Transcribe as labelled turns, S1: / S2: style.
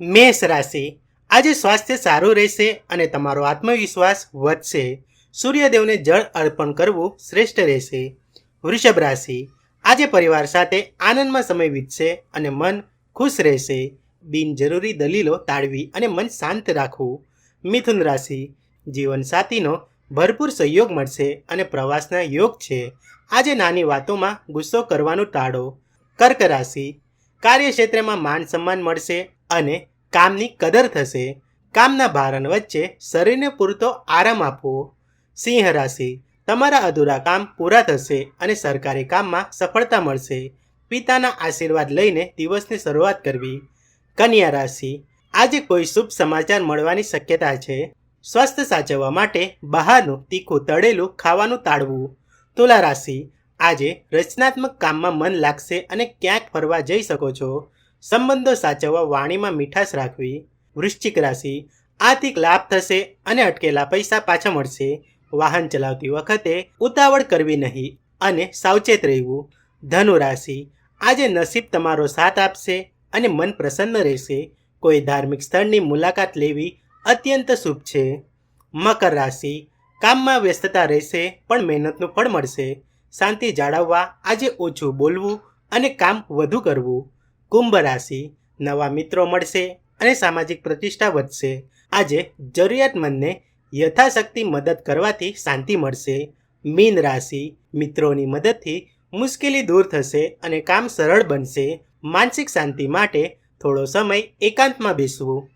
S1: મેષ રાશિ. આજે સ્વાસ્થ્ય સારું રહેશે અને તમારો આત્મવિશ્વાસ વધશે. સૂર્યદેવને જળ અર્પણ કરવું શ્રેષ્ઠ રહેશે. વૃષભ રાશિ. આજે પરિવાર સાથે આનંદમાં સમય વીતશે અને મન ખુશ રહેશે. બિનજરૂરી દલીલો ટાળવી અને મન શાંત રાખવું. મિથુન રાશિ. જીવનસાથીનો ભરપૂર સહયોગ મળશે અને પ્રવાસના યોગ છે. આજે નાની વાતોમાં ગુસ્સો કરવાનું ટાળો. કર્ક રાશિ. કાર્યક્ષેત્રમાં માન સન્માન મળશે અને કામની કદર થશે. કામના ભારણ વચ્ચે શરીરને પૂરતો આરામ આપવો. સિંહ રાશિ, તમારા અધૂરા કામ પૂરા થશે અને સરકારી કામમાં સફળતા મળશે. પિતાના આશીર્વાદ લઈને દિવસની શરૂઆત કરવી. કન્યા રાશિ, આજે કોઈ શુભ સમાચાર મળવાની શક્યતા છે. સ્વાસ્થ્ય સાચવવા માટે બહારનું તીખું તળેલું ખાવાનું ટાળવું. તુલા રાશિ, આજે રચનાત્મક કામમાં મન લાગશે અને ક્યાંક ફરવા જઈ શકો છો. સંબંધો સાચવવા વાણીમાં મીઠાશ રાખવી, વૃશ્ચિક રાશિ, આર્થિક લાભ થશે અને અટકેલા પૈસા પાછા મળશે. વાહન ચલાવતી વખતે ઉતાવળ કરવી નહીં અને સાવચેત રહેવું. ધનુ રાશિ, આજે નસીબ તમારો સાથ આપશે અને મન પ્રસન્ન રહેશે. કોઈ ધાર્મિક સ્થળની મુલાકાત લેવી અત્યંત શુભ છે. મકર રાશિ, કામમાં વ્યસ્તતા રહેશે પણ મહેનતનું ફળ મળશે. શાંતિ જાળવવા, આજે ઓછું બોલવું અને કામ વધુ કરવું. કુંભ રાશિ નવા મિત્રો મળશે અને સામાજિક પ્રતિષ્ઠા વધશે. આજે જરૂરિયાતમંદને યથાશક્તિ મદદ કરવાથી શાંતિ મળશે. મીન રાશિ મિત્રોની મદદથી મુશ્કેલી દૂર થશે અને કામ સરળ બનશે. માનસિક શાંતિ માટે થોડો સમય એકાંતમાં બેસવું.